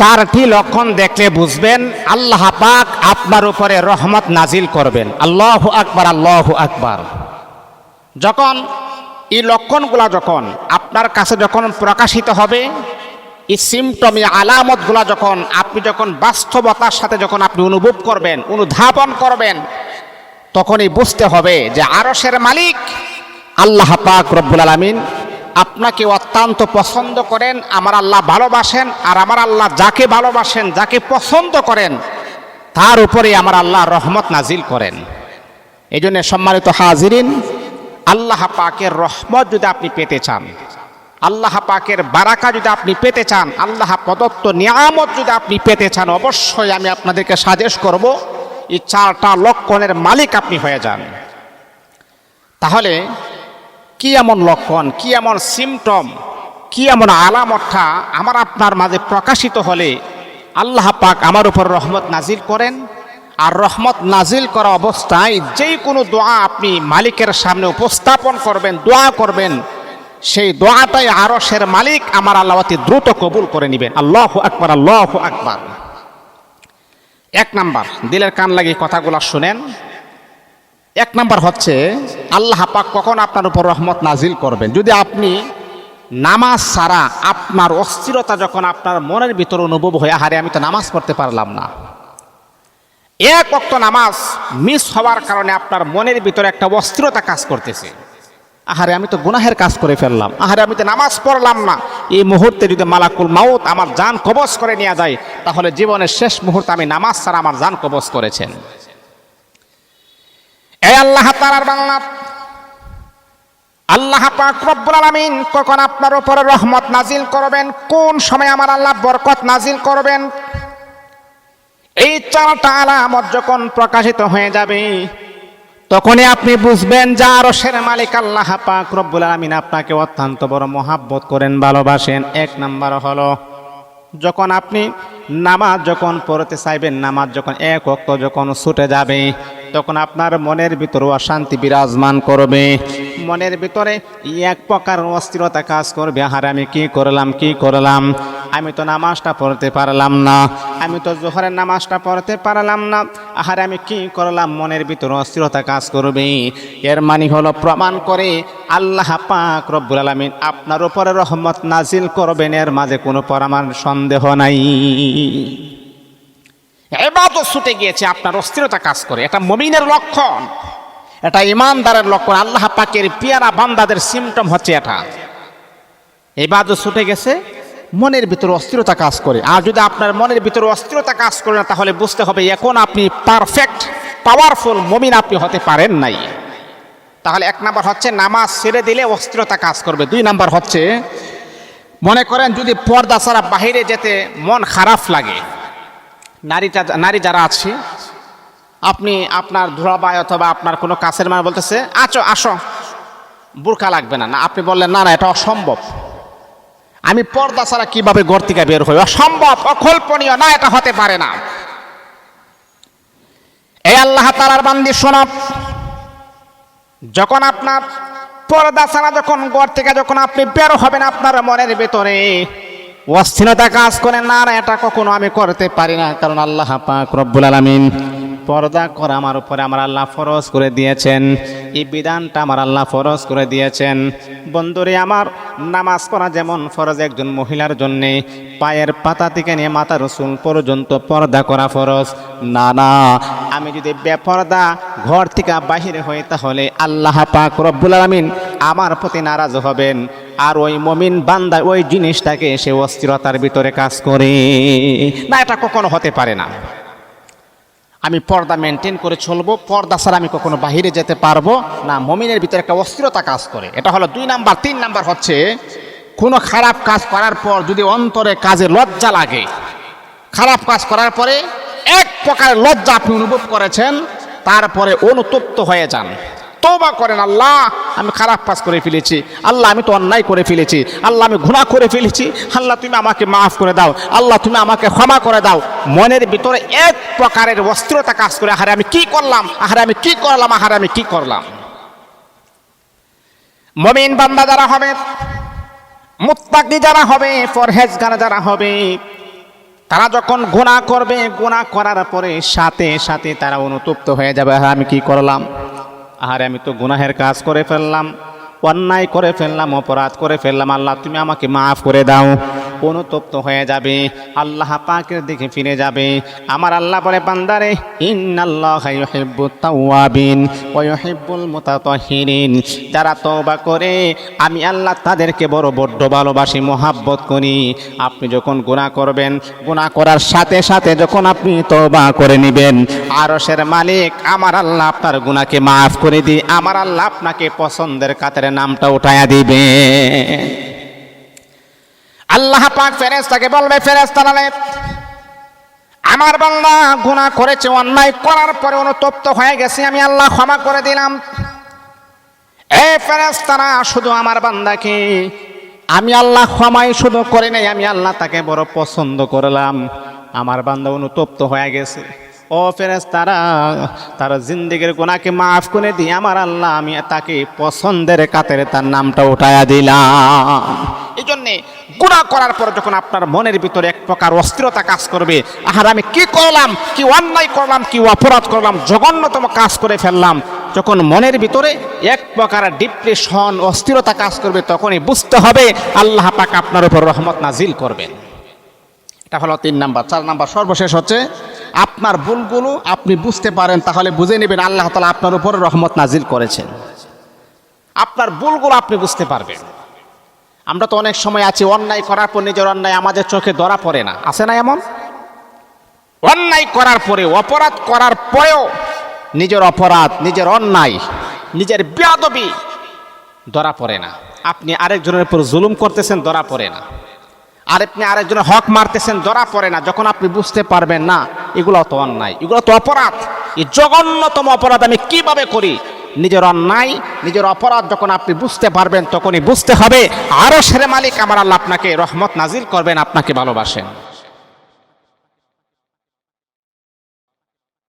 চারটি লক্ষণ দেখলে বুঝবেন, আল্লাহ পাক আপনার উপরে রহমত নাজিল করবেন। আল্লাহ আকবার আল্লাহ আকবার। যখন এই লক্ষণগুলা যখন আপনার কাছে যখন প্রকাশিত হবে, এই সিমটম এই আলামতগুলা যখন আপনি যখন বাস্তবতার সাথে যখন আপনি অনুভব করবেন, অনুধাবন করবেন, তখনই বুঝতে হবে যে আরসের মালিক আল্লাহ পাক রব্বুল আলমিন আপনাকে অত্যন্ত পছন্দ করেন, আমার আল্লাহ ভালোবাসেন, আর আমার আল্লাহ যাকে ভালোবাসেন, যাকে পছন্দ করেন, তার উপরে আমার আল্লাহ রহমত নাজিল করেন। এই জন্য সম্মানিত হাজিরিন, আল্লাহ পাকের রহমত যদি আপনি পেতে চান, আল্লাহ পাকের বারাকা যদি আপনি পেতে চান, আল্লাহ প্রদত্ত নিয়ামত যদি আপনি পেতে চান, অবশ্যই আমি আপনাদেরকে সাজেস্ট করব, এই চারটা লক্ষণের মালিক আপনি হয়ে যান। তাহলে কি এমন লক্ষণ, কি এমন সিমটম কি এমন আলামতটা আমার আপনার মাঝে প্রকাশিত হলে আল্লাহ পাক আমার উপর রহমত নাজিল করেন। আর রহমত নাজিল করা অবস্থায় যেই কোনো দোয়া আপনি মালিকের সামনে উপস্থাপন করবেন, দোয়া করবেন, সেই দোয়াটাই আরশের মালিক আমার আল্লাহ অতি দ্রুত কবুল করে নেবেন। আল্লাহ আকবার আল্লাহ আকবার। এক নাম্বার, দিলের কান লাগিয়ে কথাগুলো শুনেন। এক নাম্বার হচ্ছে, আল্লাহ পাক কখন আপনার উপর রহমত নাজিল করবেন? যদি আপনি নামাজ ছাড়া আপনার অস্থিরতা যখন আপনার মনের ভিতর অনুভব হয়ে হারে আমি তো নামাজ পড়তে পারলাম না। এক অক্ত নামাজ মিস হওয়ার কারণে আপনার মনের ভিতরে একটা অস্থিরতা কাজ করতেছে। আহারে, আমি তো গুনাহের কাজ করে ফেললাম। আহারে, আমি তো নামাজ পড়লাম না। এই মুহূর্তে যদি মালাকুল মাউত আমার জান কবজ করে নেওয়া যায়, তাহলে জীবনের শেষ মুহূর্তে আমি নামাজ ছাড়া আমার জান কবজ করেছেন। আল্লাহ তাআলার বাংলা আল্লাহ পাক রব্বুল আলামিন কখন আপনার উপরে রহমত নাজিল করবেন? কোন সময় আমার আল্লাহ বরকত নাজিল করবেন? এই চারটা আলামত যখন প্রকাশিত হয়ে যাবে, তখনই আপনি বুঝবেন যে আরশের মালিক আল্লাহ পাক রব্বুল আলামিন আপনাকে অত্যন্ত বড় মহাব্বত করেন, ভালোবাসেন। এক নাম্বার হলো যখন আপনি নামাজ যখন পড়তে চাইবেন, নামাজ যখন এক অক্ত যখন ছুটে যাবে, তখন আপনার মনের ভিতরে অশান্তি বিরাজমান করবে। মনের ভিতরে এক প্রকার অস্থিরতা কাজ করবে। আর আমি কী করলাম কী করলাম? আমি তো নামাজটা পড়তে পারলাম না। আমি তো জোহরের নামাজটা পড়তে পারলাম না। আহারে, আমি কি করলাম? মনের ভিতরে অস্থিরতা কাজ করবে। এর মানে হলো প্রমাণ করে আল্লাহ পাক রব্বুল আলমিন আপনার উপরে রহমত নাজিল করবেন। এর মাঝে কোনো পরামার সন্দেহ নাই। এবাদত ছুটে গিয়েছে, আপনার অস্থিরতা কাজ করে। এটা মমিনের লক্ষণ। এটা ইমানদারের লক্ষণ। আল্লাহ পাকের পিয়ারা বান্দাদের সিমটম হচ্ছে এটা। এবাদত ছুটে গেছে মনের ভিতরে অস্থিরতা কাজ করে। আর যদি আপনার মনের ভিতরে অস্থিরতা কাজ করে না, তাহলে বুঝতে হবে এখন আপনি পারফেক্ট পাওয়ারফুল মমিন আপনি হতে পারেন নাই। তাহলে এক নাম্বার হচ্ছে নামাজ ছেড়ে দিলে অস্থিরতা কাজ করবে। দুই নাম্বার হচ্ছে, মনে করেন যদি পর্দা ছাড়া বাহিরে যেতে মন খারাপ লাগে, নারীটা, নারী যারা আছে, আপনি আপনার ধুলাবাই অথবা আপনার কোনো কাছের মানে বলতেছে আচো আসো। বোরকা লাগবে না। না, আপনি বললেন, না না, এটা অসম্ভব। আমি পর্দা ছাড়া কীভাবে ঘর থেকে বের হই? অসম্ভব, অকল্পনীয়। না, এটা হতে পারে না। এই আল্লাহ তালার বান্দি শোনব যখন আপনার পর্দা ছাড়া যখন ঘর থেকে যখন আপনি বের হবেন আপনার মনের ভেতরে, অস্থিরতা কাজ করে, না না, এটা কখনো আমি করতে পারি না। কারণ আল্লাহ পাক রব্বুল আলামিন পর্দা করা আমার উপরে আমার আল্লাহ ফরজ করে দিয়েছেন। এই বিধানটা আমার আল্লাহ ফরজ করে দিয়েছেন। বন্ধুরে, আমার নামাজ পড়া যেমন ফরজ একজন মহিলার জন্যে, পায়ের পাতা থেকে নিয়ে মাথা রসুল পর্যন্ত পর্দা করা ফরজ। না না, আমি যদি বেপর্দা ঘর থেকে বাহিরে হই তাহলে আল্লাহ পাক রব্বুল আলামিন আমার প্রতি নারাজ হবেন। আর ওই মমিন বান্দা ওই জিনিসটাকে সে অস্থিরতার ভিতরে কাজ করে। না এটা কখনো হতে পারে না। আমি পর্দা মেনটেন করে চলবো। পর্দা ছাড়া আমি কখনো বাহিরে যেতে পারব না। মমিনের ভিতরে একটা অস্থিরতা কাজ করে। এটা হলো দুই নাম্বার। তিন নাম্বার হচ্ছে, কোনো খারাপ কাজ করার পর যদি অন্তরে কাজে লজ্জা লাগে, খারাপ কাজ করার পরে এক প্রকার লজ্জা আপনি অনুভব করেছেন, তারপরে অনুতপ্ত হয়ে যান। তৌবা করেন, আল্লাহ, আমি খারাপ কাজ করে ফেলেছি। আল্লাহ, আমি তো অন্যায় করে ফেলেছি। আল্লাহ, আমি গুনাহ করে ফেলেছি। আল্লাহ, তুমি আমাকে মাফ করে দাও। আল্লাহ, তুমি আমাকে ক্ষমা করে দাও। মনের ভিতরে এক প্রকারের অস্থিরতা কাজ করে, আহারে, আমি কি করলাম? আহারে, আমি কি করলাম? আহারে, আমি কি করলাম? মমিন বান্দা যারা হবে, মুত্তাকি যারা হবে ফরহেজগার যারা হবে, তারা যখন গুণা করবে গুণা করার পরে সাথে সাথে তারা অনুতপ্ত হয়ে যাবে। আমি কি করলাম? আরে আমি তো গুনাহের কাজ করে ফেললাম, অন্যায় করে ফেললাম, অপরাধ করে ফেললাম। আল্লাহ, তুমি আমাকে মাফ করে দাও। অনুতপ্ত হয়ে যাবে। আল্লাহ পাকের দিকে ফিরে যাবে। আমার আল্লাহ বলে, বান্দারে, ইন্নাল্লাহ ইউহিব্বুত তাওয়াবিন ওয়া ইউহিব্বুল মুতাতাহহিরিন যারা তওবা করে, আমি আল্লাহ তাদেরকে বড় বড্ড ভালোবাসি, মোহাব্বত করি। আপনি যখন গুনাহ করবেন, গুনাহ করার সাথে সাথে যখন আপনি তওবা করে নেবেন, আরশের মালিক, আমার আল্লাহ আপনার গুণাকে মাফ করে দিই, আমার আল্লাহ আপনাকে পছন্দের কাতারে নামটা উঠায়া দিবে। আল্লাহ পাক ফেরেশতাকে বলবে ফেরেশতারা আমার বান্দা গুনাহ করেছে, অন্যায় করার পরে অনুতপ্ত হয়ে গেছে, আমি আল্লাহ ক্ষমা করে দিলাম। এ ফেরেশতারা শুধু আমার বান্দাকে। আমি আল্লাহ ক্ষমাই শুধু করে নাই, আমি আল্লাহ তাকে বড় পছন্দ করলাম। আমার বান্দা অনুতপ্ত হয়ে গেছে। ও ফেরেশতারা, তার জিন্দিগির গুনাহকে মাফ করে দিয়ে আমার আল্লাহ, আমি তাকে পছন্দের কাতারে তার নামটা উঠায়া দিলাম। এই জন্যে গুণা করার পর যখন আপনার মনের ভিতরে এক প্রকার অস্থিরতা কাজ করবে, আহার, আমি কি করলাম, কি অন্যায় করলাম, কি অপরাধ করলাম, জঘন্যতম কাজ করে ফেললাম, যখন মনের ভিতরে এক প্রকার ডিপ্রেশন অস্থিরতা কাজ করবে, তখনই বুঝতে হবে আল্লাহ পাক আপনার উপর রহমত নাজিল করবেন। এটা হলো তিন নাম্বার। চার নাম্বার, সর্বশেষ হচ্ছে, আপনার ভুলগুলো আপনি বুঝতে পারেন, তাহলে বুঝে নেবেন আল্লাহ তালা আপনার উপর রহমত নাজিল করেছেন। আপনার ভুলগুলো আপনি বুঝতে পারবেন। আমরা তো অনেক সময় আছি, অন্যায় করার পর নিজের অন্যায় আমাদের চোখে ধরা পড়ে না। আছে না এমন? অন্যায় করার পরে অপরাধ করার পরেও নিজের অপরাধ, নিজের অন্যায়, নিজের বেয়াদবি ধরা পড়ে না। আপনি আরেকজনের উপর জুলুম করতেছেন, ধরা পড়ে না। আর আপনি আরেকজনের হক মারতেছেন, ধরা পড়ে না। যখন আপনি বুঝতে পারবেন না, এগুলো তো অন্যায়, এগুলো তো অপরাধ। এই জঘন্যতম অপরাধ আমি কীভাবে করি? নিজের অন্যায়, নিজের অপরাধ যখন আপনি বুঝতে পারবেন, তখনই বুঝতে হবে। আরও সেরে মালিক, আমার আল্লাহ আপনাকে রহমত নাজিল করবেন, আপনাকে ভালোবাসেন।